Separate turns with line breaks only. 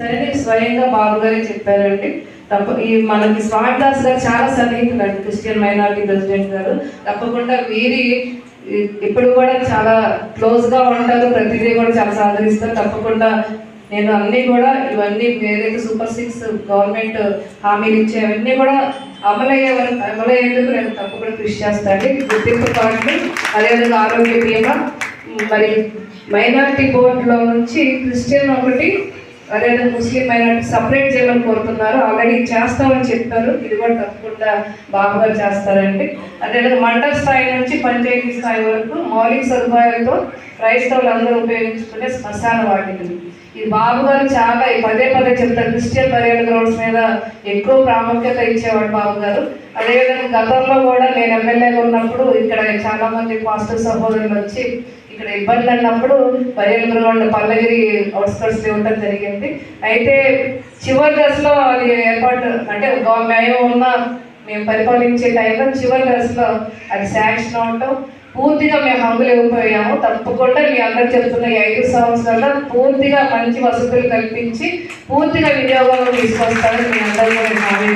సరే స్వయంగా బాబు గారే చెప్పారండి. తప్ప ఈ మనకి స్మార్ట్ దాస్ గారు చాలా సన్నిహితులు అండి క్రిస్టియన్ మైనారిటీ ప్రెసిడెంట్ గారు. తప్పకుండా వీరి ఇప్పుడు కూడా చాలా క్లోజ్గా ఉంటారు ప్రతిదీ కూడా చాలా సహకరిస్తారు. తప్పకుండా నేను అన్ని కూడా ఇవన్నీ ఏదైతే సూపర్ సిక్స్ గవర్నమెంట్ హామీలు ఇచ్చేవన్నీ కూడా అమలయ్యే వరకు అమలయ్యేందుకు నేను తప్పకుండా కృషి చేస్తాను గుర్తింపు కార్డులు అదేవిధంగా ఆరోగ్య బీమా మరి మైనారిటీ బోర్డులో నుంచి క్రిస్టియన్ ఒకటి అదేవిధంగా ముస్లిం మైనార్టీ సపరేట్ చేయమని కోరుతున్నారు. ఆల్రెడీ చేస్తామని చెప్పారు. ఇది కూడా తప్పకుండా బాగా చేస్తారండి. అదేవిధంగా మండల స్థాయి నుంచి పంచాయతీ స్థాయి వరకు మౌలిక సదుపాయాలతో క్రైస్తవులు అందరూ ఉపయోగించుకునే శ్మశాన వాటికలు ఇది బాబు గారు చాలా పదే పదే చెప్తారు. క్రిస్టియన్ పర్యాటక గ్రౌండ్స్ మీద ఎక్కువ ప్రాముఖ్యత ఇచ్చేవాడు బాబు గారు. అదేవిధంగా గతంలో కూడా నేను ఎమ్మెల్యేగా ఉన్నప్పుడు ఇక్కడ చాలా మంది పాస్టర్ సహోదరులు వచ్చి ఇక్కడ ఇబ్బంది అన్నప్పుడు బరియల్ పల్లగిరి అవుట్స్కట్స్ ఇవ్వడం జరిగింది. అయితే చివరి దశలో అది ఏర్పాటు అంటే మేము ఉన్న మేము పరిపాలించే టైంలో చివరి దశలో అది శాంక్షన్ అవటం. పూర్తిగా మేము హంగులు ఇవ్వకపోయాము. తప్పకుండా మీ అందరు చెప్తున్న ఈ ఐదు సంవత్సరాల్లో పూర్తిగా మంచి వసతులు కల్పించి పూర్తిగా వినియోగంలో తీసుకొస్తారని మీ అందరూ కూడా హామీ